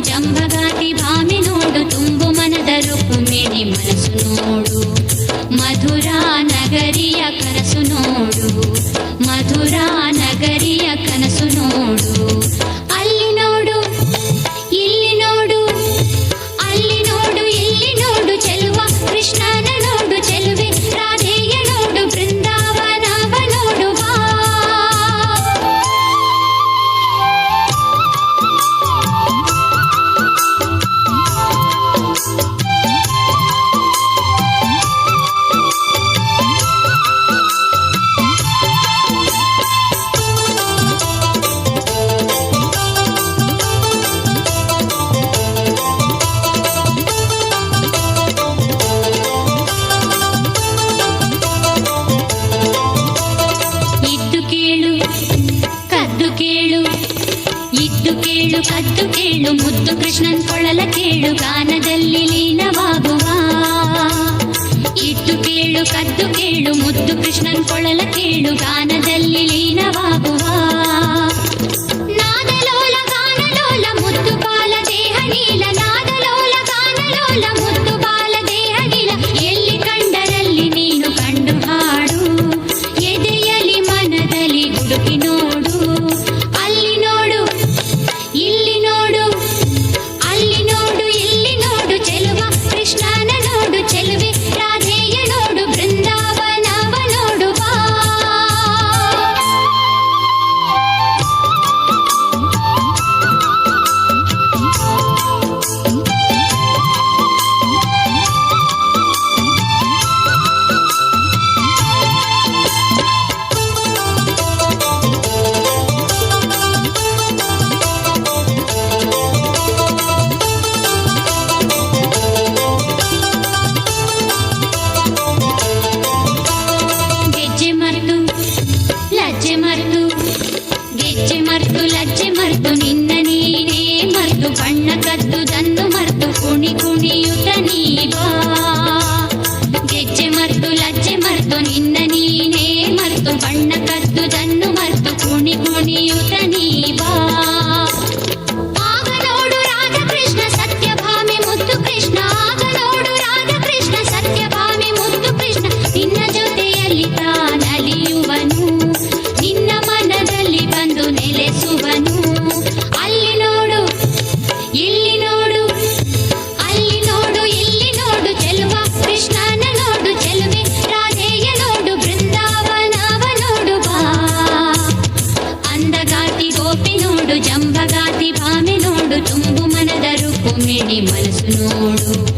జంభగాతి భా ಇನ್ನು ಮುದ್ದು ಕೃಷ್ಣನ್ ಕೊಳಲ ಕೇಳು, ಗಾನದಲ್ಲಿ ಲೀನವಾಗುವ. ಇಟ್ಟು ಕೇಳು, ಕದ್ದು ಕೇಳು, ಮುದ್ದು ಕೃಷ್ಣನ್ ಕೊಳಲ ಕೇಳು, ಗಾನದಲ್ಲಿ ಲೀನವಾಗುವ. ಹೆಜ್ಜೆ ಮರ್ತು ಲಜ್ಜೆ ಮರ್ತು ನಿನ್ನ ನೀನೇ ಮರ್ತು ಬಣ್ಣ ಕದ್ದು ದನ್ನು ಮರ್ತು ಕುಣಿ ಕುಣಿಯುತ್ತ ನೀ ಬಾ ಗೆಜ್ಜೆ ಮರ್ತು ಲಜ್ಜೆ ಮರ್ತು ನಿನ್ನ ನೀನೇ ಮರ್ತು ಬಣ್ಣ ಕದ್ದು ದನ್ನು ಮರ್ತು ಕುಣಿ ಕುಣಿಯುತ್ತ భక్తి పామె నోడు తుంగు మనదరు కుమిడి మనసు నోడు.